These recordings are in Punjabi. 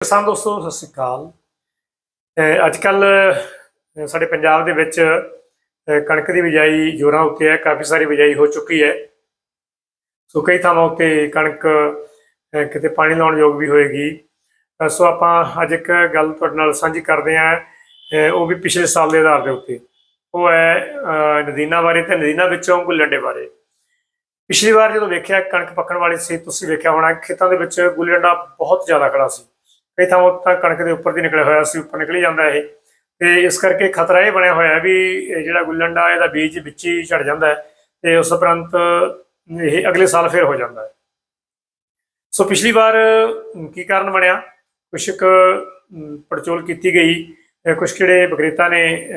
ਕਿਸਾਨ ਦੋਸਤੋ ਸਤਿ ਸ਼੍ਰੀ ਅਕਾਲ। ਅੱਜ ਕੱਲ ਸਾਡੇ ਪੰਜਾਬ ਦੇ ਵਿੱਚ ਕਣਕ ਦੀ ਬਿਜਾਈ ਜੋਰਾਂ ਉੱਤੇ ਹੈ ਕਾਫੀ ਸਾਰੀ ਬਿਜਾਈ ਹੋ ਚੁੱਕੀ ਹੈ। ਸੋ ਕਈ ਥਾਵਾਂ ਉੱਤੇ ਕਣਕ ਕਿਤੇ ਪਾਣੀ ਲਾਉਣ ਯੋਗ ਵੀ ਹੋਏਗੀ। ਸੋ ਆਪਾਂ ਅੱਜ ਇੱਕ ਗੱਲ ਤੁਹਾਡੇ ਨਾਲ ਸਾਂਝੀ ਕਰਦੇ ਹਾਂ ਉਹ ਵੀ ਪਿਛਲੇ ਸਾਲ ਦੇ ਆਧਾਰ ਦੇ ਉੱਤੇ। ਉਹ ਹੈ ਅਹ, ਨਦੀਨਾਂ ਬਾਰੇ ਤੇ ਨਦੀਨਾਂ ਵਿੱਚੋਂ ਗੁੱਲੰਡੇ ਬਾਰੇ। ਪਿਛਲੀ ਵਾਰ ਜਦੋਂ ਵੇਖਿਆ ਕਣਕ ਪੱਕਣ ਵਾਲੀ ਸੀ ਤੁਸੀਂ ਵੇਖਿਆ ਹੋਣਾ ਖੇਤਾਂ ਦੇ ਵਿੱਚ ਗੁੱਲੰਡਾ ਬਹੁਤ ਜ਼ਿਆਦਾ ਖੜਾ ਸੀ। ਕਈ ਥਾਵਾਂ ਤਾਂ ਕਣਕ ਦੇ ਉੱਪਰ ਦੀ ਨਿਕਲਿਆ ਹੋਇਆ ਸੀ ਉੱਪਰ ਨਿਕਲੀ ਜਾਂਦਾ ਇਹ। ਤੇ ਇਸ ਕਰਕੇ ਖਤਰਾ ਇਹ ਬਣਿਆ ਹੋਇਆ ਵੀ ਜਿਹੜਾ ਗੁੱਲੰਡਾ ਇਹਦਾ ਬੀਜ ਵਿੱਚ ਹੀ ਝੜ ਜਾਂਦਾ ਹੈ ਤੇ ਉਸ ਉਪਰੰਤ ਇਹ ਅਗਲੇ ਸਾਲ ਫਿਰ ਹੋ ਜਾਂਦਾ ਹੈ। ਸੋ ਪਿਛਲੀ ਵਾਰ ਕੀ ਕਾਰਨ ਬਣਿਆ? ਕੁਛ ਕੁ ਪੜਚੋਲ ਕੀਤੀ ਗਈ। ਅਹ, ਕੁਛ ਕਿਹੜੇ ਬਕਰੇਤਾ ਨੇ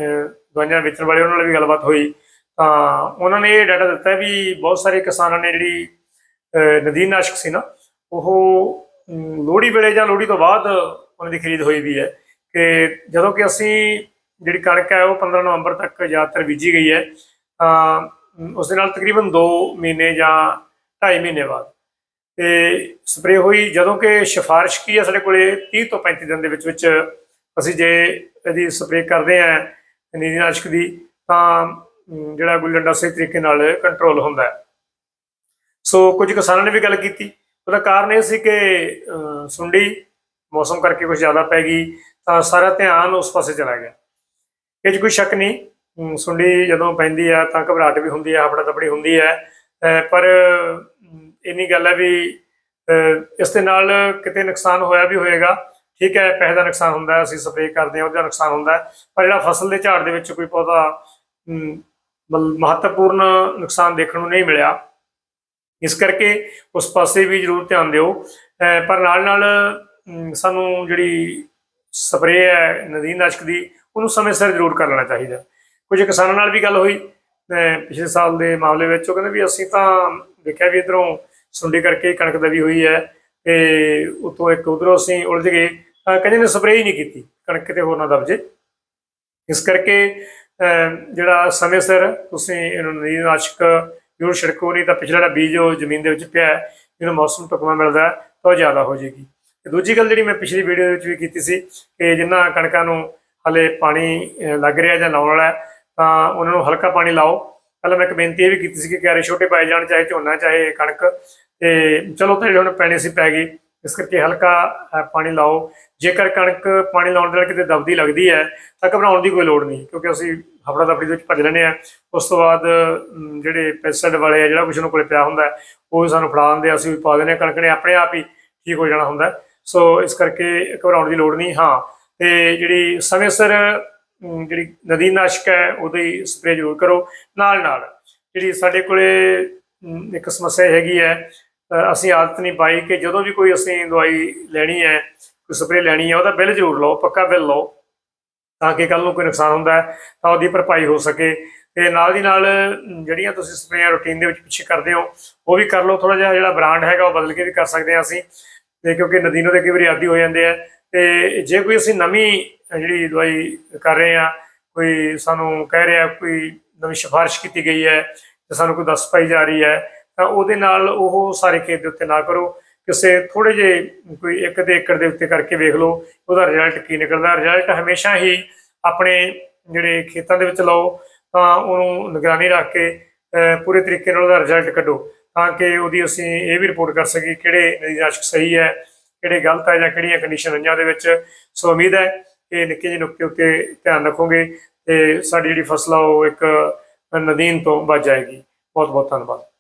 ਦਵਾਈਆਂ ਵੇਚਣ ਵਾਲੇ ਉਹਨਾਂ ਨਾਲ ਵੀ ਗੱਲਬਾਤ ਹੋਈ। ਤਾਂ ਉਹਨਾਂ ਨੇ ਇਹ ਡਾਟਾ ਦਿੱਤਾ ਵੀ ਬਹੁਤ ਸਾਰੇ ਕਿਸਾਨਾਂ ਨੇ ਜਿਹੜੀ ਨਦੀਨ ਨਾਸ਼ਕ ਸੀ ਨਾ ਉਹ ਲੋਹੜੀ ਵੇਲੇ ਜਾਂ ਲੋਹੜੀ ਤੋਂ ਬਾਅਦ ਉਹਨਾਂ ਦੀ ਖਰੀਦ ਹੋਈ ਵੀ ਹੈ ਕਿ ਜਦੋਂ ਕਿ ਅਸੀਂ ਜਿਹੜੀ ਕਣਕ ਹੈ ਉਹ 15 ਨਵੰਬਰ ਤੱਕ ਜ਼ਿਆਦਾਤਰ ਬੀਜੀ ਗਈ ਹੈ ਤਾਂ ਅਮ, ਉਸ ਦੇ ਨਾਲ ਤਕਰੀਬਨ 2 ਮਹੀਨੇ ਜਾਂ 2.5 ਮਹੀਨੇ ਬਾਅਦ। ਤੇ ਸਪਰੇ ਹੋਈ ਜਦੋਂ ਕਿ ਸਿਫਾਰਿਸ਼ ਕੀ ਹੈ ਸਾਡੇ ਕੋਲੇ 30 ਤੋਂ 35 ਦਿਨ ਦੇ ਵਿੱਚ ਵਿੱਚ ਅਸੀਂ ਜੇ ਇਹਦੀ ਸਪਰੇ ਕਰਦੇ ਆ ਨੀਰੀਨਾਸ਼ਕ ਦੀ ਤਾਂ ਅਮ, ਜਿਹੜਾ ਗੁੱਲੰਡਾ ਸਹੀ ਤਰੀਕੇ ਨਾਲ ਕੰਟਰੋਲ ਹੁੰਦਾ ਹੈ। ਸੋ ਕੁਝ ਕਿਸਾਨਾਂ ਨੇ ਵੀ ਗੱਲ ਕੀਤੀ ਉਹਦਾ ਕਾਰਨ ਇਹ ਸੀ ਕਿ ਸੁੰਡੀ ਮੌਸਮ ਕਰਕੇ ਕੁਝ ਜ਼ਿਆਦਾ ਪੈ ਗਈ ਤਾਂ ਸਾਰਾ ਧਿਆਨ ਉਸ ਪਾਸੇ ਚਲਾ ਗਿਆ। ਇਹ 'ਚ ਕੋਈ ਸ਼ੱਕ ਨਹੀਂ ਸੁੰਡੀ ਜਦੋਂ ਪੈਂਦੀ ਆ ਤਾਂ ਘਬਰਾਹਟ ਵੀ ਹੁੰਦੀ ਆ ਹਫੜਾ ਤਪੜੀ ਹੁੰਦੀ ਹੈ ਪਰ ਇੰਨੀ ਗੱਲ ਹੈ ਵੀ ਇਸ ਦੇ ਨਾਲ ਕਿਤੇ ਨੁਕਸਾਨ ਹੋਇਆ ਵੀ ਹੋਏਗਾ। ਠੀਕ ਹੈ ਪੈਸੇ ਦਾ ਨੁਕਸਾਨ ਹੁੰਦਾ ਅਸੀਂ ਸਪਰੇਅ ਕਰਦੇ ਹਾਂ ਉਹਦਾ ਨੁਕਸਾਨ ਹੁੰਦਾ। ਪਰ ਜਿਹੜਾ ਫਸਲ ਦੇ ਝਾੜ ਦੇ ਵਿੱਚ ਕੋਈ ਬਹੁਤਾ ਅਮ, ਮਹੱਤਵਪੂਰਨ ਨੁਕਸਾਨ ਦੇਖਣ ਨੂੰ ਨਹੀਂ ਮਿਲਿਆ। ਇਸ ਕਰਕੇ ਉਸ ਪਾਸੇ ਵੀ ਜ਼ਰੂਰ ਧਿਆਨ ਦਿਓ। ਪਰ ਨਾਲ ਨਾਲ ਸਾਨੂੰ ਜਿਹੜੀ ਸਪਰੇਅ ਹੈ ਨਦੀਨਨਾਸ਼ਕ ਦੀ, ਉਹਨੂੰ ਸਮੇਂ ਸਿਰ ਜ਼ਰੂਰ ਕਰ ਲੈਣਾ ਚਾਹੀਦਾ। ਕੁਝ ਕਿਸਾਨਾਂ ਨਾਲ ਵੀ ਗੱਲ ਹੋਈ ਪਿਛਲੇ ਸਾਲ ਦੇ ਮਾਮਲੇ ਵਿੱਚ। ਉਹ ਕਹਿੰਦੇ ਵੀ ਅਸੀਂ ਤਾਂ ਦੇਖਿਆ ਵੀ ਇਧਰੋਂ ਸੁੰਡੀ ਕਰਕੇ ਕਣਕ ਦਬੀ ਹੋਈ ਹੈ ਤੇ ਉਤੋਂ ਇੱਕ ਉਧਰੋਂ ਅਸੀਂ ਉਲਝ ਗਏ। ਕਹਿੰਦੇ ਨੇ ਸਪਰੇਅ ਹੀ ਨਹੀਂ ਕੀਤੀ, ਕਣਕ ਕਿਤੇ ਹੋਰ ਨਾ ਦਬ ਜੇ। ਇਸ ਕਰਕੇ ਜਿਹੜਾ ਸਮੇਂ ਸਿਰ ਤੁਸੀਂ ਇਹਨੂੰ ਨਦੀਨਨਾਸ਼ਕ ਜ਼ਰੂਰ ਛਿੜਕੋ ਨਹੀਂ ਤਾਂ ਪਿਛਲਾ ਜਿਹੜਾ ਬੀਜ ਉਹ ਜ਼ਮੀਨ ਦੇ ਵਿੱਚ ਪਿਆ ਹੈ ਜਿਹਨੂੰ ਮੌਸਮ ਟੁਕਮਾ ਮਿਲਦਾ ਤਾਂ ਉਹ ਜ਼ਿਆਦਾ ਹੋ ਜਾਏਗੀ। ਤੇ ਦੂਜੀ ਗੱਲ ਜਿਹੜੀ ਮੈਂ ਪਿਛਲੀ ਵੀਡੀਓ ਵਿੱਚ ਵੀ ਕੀਤੀ ਸੀ ਕਿ ਜਿਨ੍ਹਾਂ ਕਣਕਾਂ ਨੂੰ ਹਲੇ ਪਾਣੀ ਲੱਗ ਰਿਹਾ ਜਾਂ ਲਾਉਣ ਵਾਲਾ ਹੈ, ਤਾਂ ਉਹਨਾਂ ਨੂੰ ਹਲਕਾ ਪਾਣੀ ਲਾਓ। ਪਹਿਲਾਂ ਮੈਂ ਇੱਕ ਬੇਨਤੀ ਇਹ ਵੀ ਕੀਤੀ ਸੀ ਕਿ ਕਿਆਰੇ ਛੋਟੇ ਪਾਏ ਜਾਣ ਚਾਹੇ ਝੋਨਾ ਚਾਹੇ ਕਣਕ ਤੇ ਚਲੋ ਤਾਂ ਜਿਹੜੇ ਹੁਣ ਪੈਣੇ ਸੀ ਪੈ ਗਏ। ਇਸ ਕਰਕੇ ਹਲਕਾ ਪਾਣੀ ਲਾਓ। ਜੇਕਰ ਕਣਕ ਪਾਣੀ ਲਾਉਣ ਦੇ ਨਾਲ ਕਿਤੇ ਦਬਦੀ ਲੱਗਦੀ ਹੈ ਤਾਂ ਘਬਰਾਉਣ ਦੀ ਕੋਈ ਲੋੜ ਨਹੀਂ ਕਿਉਂਕਿ ਅਸੀਂ ਹਫੜਾ ਦਫੜੀ ਦੇ ਵਿੱਚ ਭੱਜ ਲੈਂਦੇ ਆ ਉਸ ਤੋਂ ਬਾਅਦ ਜਿਹੜੇ ਪੈਸਟਿਸਾਈਡ ਵਾਲੇ ਆ ਜਿਹੜਾ ਕੁਛ ਉਹਨਾਂ ਕੋਲੇ ਪਿਆ ਹੁੰਦਾ ਹੈ, ਉਹ ਸਾਨੂੰ ਫੜਾ ਦਿੰਦੇ ਆ, ਅਸੀਂ ਵੀ ਪਾ ਦਿੰਦੇ ਹਾਂ ਕਣਕ ਨੇ ਆਪਣੇ ਆਪ ਹੀ ਠੀਕ ਹੋ ਜਾਣਾ ਹੁੰਦਾ ਸੋ ਇਸ ਕਰਕੇ ਘਬਰਾਉਣ ਦੀ ਲੋੜ ਨਹੀਂ ਹਾਂ। ਤੇ ਜਿਹੜੀ ਸਮੇਂ ਸਿਰ ਜਿਹੜੀ ਨਦੀ ਨਾਸ਼ਕ ਹੈ ਉਹਦੀ ਸਪਰੇਅ ਜ਼ਰੂਰ ਕਰੋ। ਨਾਲ ਨਾਲ ਜਿਹੜੀ ਸਾਡੇ ਕੋਲੇ ਇੱਕ ਸਮੱਸਿਆ ਹੈਗੀ ਹੈ ਅਸੀਂ ਆਦਤ ਨਹੀਂ ਪਾਈ ਕਿ ਜਦੋਂ ਵੀ ਕੋਈ ਅਸੀਂ ਦਵਾਈ ਲੈਣੀ ਹੈ, ਕੋਈ ਸਪਰੇਅ ਲੈਣੀ ਹੈ, ਉਹਦਾ ਬਿੱਲ ਜ਼ਰੂਰ ਲਓ, ਪੱਕਾ ਬਿੱਲ ਲਓ, ਤਾਂ ਕਿ ਕੱਲ ਨੂੰ ਕੋਈ ਨੁਕਸਾਨ ਹੁੰਦਾ ਹੈ, ਤਾਂ ਉਹਦੀ ਭਰਪਾਈ ਹੋ ਸਕੇ। ਤੇ ਨਾਲ ਦੀ ਨਾਲ ਜਿਹੜੀਆਂ ਤੁਸੀਂ ਸਪਰੇਆਂ ਰੂਟੀਨ ਦੇ ਵਿੱਚ ਪਿੱਛੇ ਕਰਦੇ ਹੋ, ਉਹ ਵੀ ਕਰ ਲਓ ਥੋੜਾ ਜਿਹਾ ਜਿਹੜਾ ਬ੍ਰਾਂਡ ਹੈਗਾ ਉਹ ਬਦਲ ਕੇ ਵੀ ਕਰ ਸਕਦੇ ਹਾਂ ਅਸੀਂ। ਤੇ ਕਿਉਂਕਿ ਨਦੀਨੋ ਦੇ ਕਈ ਵਾਰੀ ਆਦੀ ਹੋ ਜਾਂਦੇ ਆ। ਤੇ ਜੇ ਕੋਈ ਅਸੀਂ ਨਵੀਂ ਜਿਹੜੀ ਦਵਾਈ ਕਰ ਰਹੇ ਆ ਕੋਈ ਸਾਨੂੰ ਕਹਿ ਰਿਹਾ, ਕੋਈ ਨਵੀਂ ਸਿਫਾਰਿਸ਼ ਕੀਤੀ ਗਈ ਹੈ ਤੇ ਸਾਨੂੰ ਕੋਈ ਦੱਸ ਪਾਈ ਜਾ ਰਹੀ ਹੈ ਉਹਦੇ ਨਾਲ ਉਹ ਸਾਰੇ ਖੇਤ ਦੇ ਉੱਤੇ ਨਾ ਕਰੋ ਕਿਸੇ ਥੋੜੇ ਜੇ ਕੋਈ ਇੱਕ ਦੇ ਏਕੜ ਦੇ ਉੱਤੇ ਕਰਕੇ ਵੇਖ ਲਓ, ਉਹਦਾ ਰਿਜ਼ਲਟ ਕੀ ਨਿਕਲਦਾ। ਰਿਜ਼ਲਟ ਹਮੇਸ਼ਾ ਹੀ ਆਪਣੇ ਜਿਹੜੇ ਖੇਤਾਂ ਦੇ ਵਿੱਚ ਲਾਓ, ਤਾਂ ਉਹਨੂੰ ਨਿਗਰਾਨੀ ਰੱਖ ਕੇ ਪੂਰੇ ਤਰੀਕੇ ਨਾਲ ਉਹਦਾ ਰਿਜ਼ਲਟ ਕੱਢੋ, ਤਾਂ ਕਿ ਉਹਦੀ ਅਸੀਂ ਇਹ ਵੀ ਰਿਪੋਰਟ ਕਰ ਸਕੀਏ ਕਿਹੜੇ ਨਦੀਨਾਸ਼ਕ ਸਹੀ ਹੈ, ਕਿਹੜੇ ਗਲਤ ਹੈ ਜਾਂ ਕਿਹੜੀਆਂ ਕੰਡੀਸ਼ਨ ਰਹੀਆਂ ਦੇ ਵਿੱਚ। ਸੋ ਉਮੀਦ ਹੈ ਕਿ ਨਿੱਕੇ ਜਿਹੇ ਨੁਕਤੇ ਉੱਤੇ ਧਿਆਨ ਰੱਖੋਗੇ ਤੇ ਸਾਡੀ ਜਿਹੜੀ ਫਸਲ ਆ, ਉਹ ਇੱਕ ਨਦੀਨ ਤੋਂ ਬਚ ਜਾਏਗੀ। ਬਹੁਤ ਬਹੁਤ ਧੰਨਵਾਦ।